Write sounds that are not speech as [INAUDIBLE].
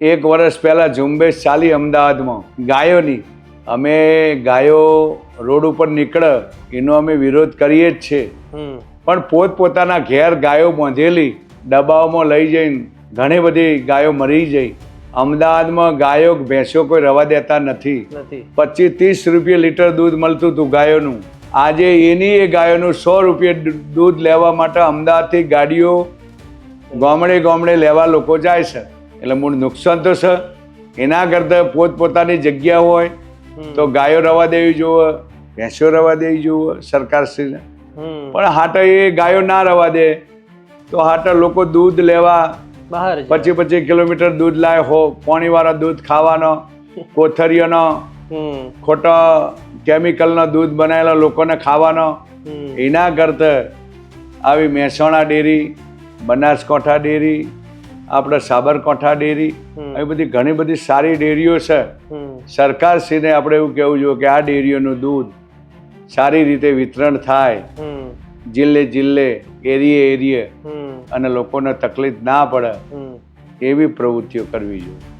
એક વર્ષ પહેલાં ઝુંબેશ ચાલી અમદાવાદમાં. ગાયોની. અમે ગાયો રોડ ઉપર નીકળે એનો અમે વિરોધ કરીએ જ છે. પણ પોતપોતાના ઘેર ગાયો બાંધેલી ડબ્બાઓમાં લઈ જઈને ઘણી બધી ગાયો મરી જઈ. અમદાવાદમાં ગાયો ભેંસો કોઈ રવા દેતા નથી. નથી. પચીસ ત્રીસ રૂપિયા લીટર દૂધ મળતું હતું ગાયોનું. આજે એની એ ગાયોનું સો રૂપિયા દૂધ લેવા માટે અમદાવાદથી ગાડીઓ ગામડે ગામડે લેવા લોકો જાય છે. એટલે મૂળ નુકસાન તો છે. એના કરતાં પોતપોતાની જગ્યા હોય તો ગાયો રવા દેવી જોવે ભેંસો રવા દેવી જોવે સરકારશ્રીને. પણ હાટા એ ગાયો ના રવા દે તો હાટા લોકો દૂધ લેવા બહાર પચીસ પચીસ કિલોમીટર દૂધ લાય હો પાણીવાળા દૂધ ખાવાનો [LAUGHS] કોથરીઓનો ખોટો ખોટા કેમિકલનો દૂધ બનાવેલા લોકોને ખાવાનો. એના કરતાં આવી મહેસાણા ડેરી બનાસકાંઠા ડેરી આપણે સાબરકાંઠા ડેરી એ આવી બધી ઘણી બધી સારી ડેરીઓ છે. સરકારશ્રીને આપણે એવું કહેવું જોઈએ કે આ ડેરીઓનું દૂધ સારી રીતે વિતરણ થાય. જિલ્લે જિલ્લે એરિયે એરિયે અને લોકોને તકલીફ ના પડે એવી પ્રવૃત્તિઓ કરવી જોઈએ.